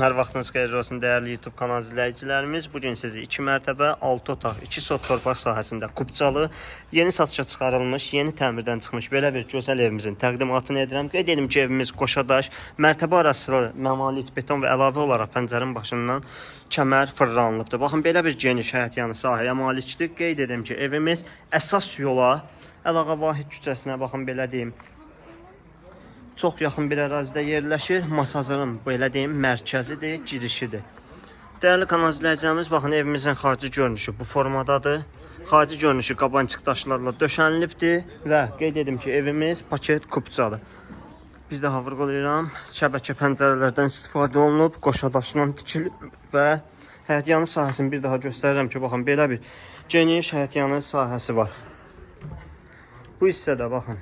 Hər vaxtınız xeyirli olsun dəyərli YouTube kanal izləyicilərimiz. Bu gün sizi 2 mərtəbə, 6 otaq, 2 sot torpaq sahəsində Kubcalı yeni satışa çıxarılmış, yeni təmirdən çıxmış belə bir gözəl evimizin təqdimatını edirəm. Qeyd edim ki, evimiz qoşadaş, mərtəbə arası məmalit, beton və əlavə olaraq pəncərənin başından kəmər fırlanılıbdır. Baxın belə bir geniş həyət yanı sahəyə malikdir. Qeyd edim ki, evimiz əsas yola Əlağa Vahid küçəsinə baxın belə deyim. Çox yaxın bir ərazidə yerləşir. Masazırın belə deyim mərkəzidir, girişidir. Dəyərli kanal izləyicilərimiz, baxın evimizin xarici görünüşü bu formadadır. Xarici görünüşü qabancıq daşlarla döşənilibdir və qeyd edim ki, evimiz paket kubcadır. Bir daha vurğulayıram. Şəbəkə pəncərələrdən istifadə olunub, qoşa daşla tikilib və həyətyanı sahəsini bir daha göstərirəm ki, baxın belə bir geniş həyətyanı sahəsi var. Bu hissədə baxın.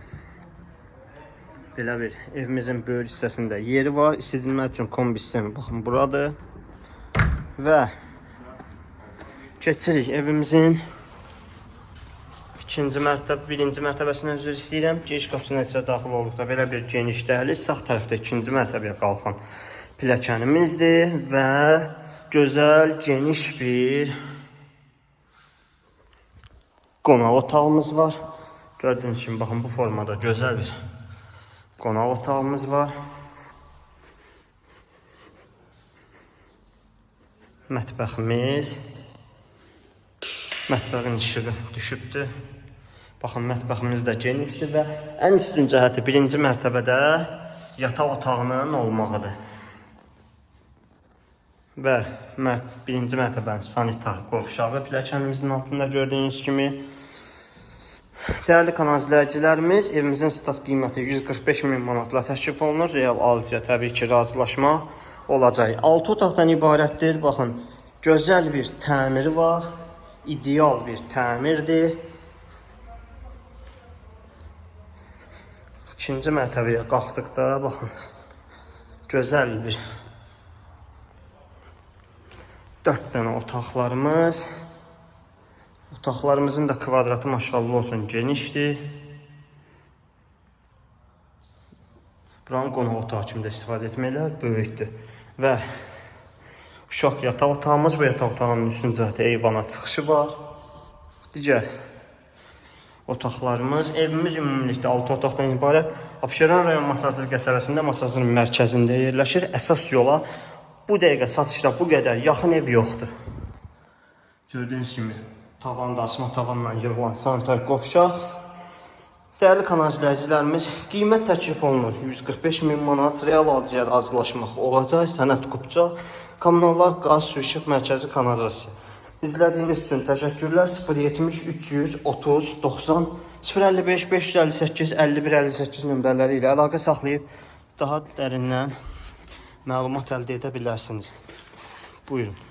Belə bir evimizin böyük hissəsində yeri var. İstidilmək üçün kombi sistemi baxın buradır. Və keçirik evimizin ikinci mərtəbə, birinci mərtəbəsindən üzr istəyirəm. Giriş qapısına isə daxil olduqda belə bir geniş dəhliz sağ tərəfdə ikinci mərtəbəyə qalxan pilləkənimizdir və gözəl geniş bir qonaq otağımız var. Gördüyünüz kimi baxın bu formada gözəl bir qonaq otağımız var. Mətbəximiz. Mətbəxin işığı düşübdür. Baxın mətbəximiz də genişdir və ən üstün cəhəti birinci mərtəbədə yataq otağının olmağıdır. Və birinci mərtəbənin sanitar qovşağı pilləkənimizin altında gördüyünüz kimi Dəyərli kanal izləyicilərimiz, evimizin start qiyməti 145 min manatla təklif olunur. Real alıcıya təbii ki, razılaşma olacaq. 6 otaqdan ibarətdir. Baxın, gözəl bir təmiri var. İdeal bir təmirdir. İkinci mərtəbəyə qalxdıqda baxın. Gözəl bir 4 dənə otaqlarımız. Otaqlarımızın da kvadratı maşallah olsun genişdir. Buranın qonaq otağı kimi də istifadə etməklər böyükdür. Və uşaq yataq otağımız bu yataq otağının üstün cəhəti eyvana çıxışı var. Digər otaqlarımız, evimiz ümumilikdə 6 otaqdan ibarət. Abşeron rayon Masazır qəsəbəsində Masazırın mərkəzində yerləşir. Əsas yola bu dəqiqə satışda bu qədər yaxın ev yoxdur. Gördüyünüz kimi tavanda asma tavanla yığılan sanitar qovşaq. Dəyərli kanal izləyicilərimiz, qiymət təklif olunur 145 min manat, real alıcıya razılaşmaq olacaq, sənəd qupça, kommunallar, qaz, su, işıq mərkəzi kanalizasiya. İzlədiyiniz üçün təşəkkürlər 070 330 90 055 558 51 58 nömrələri ilə əlaqə saxlayıb daha dərindən məlumat əldə edə bilərsiniz. Buyurun.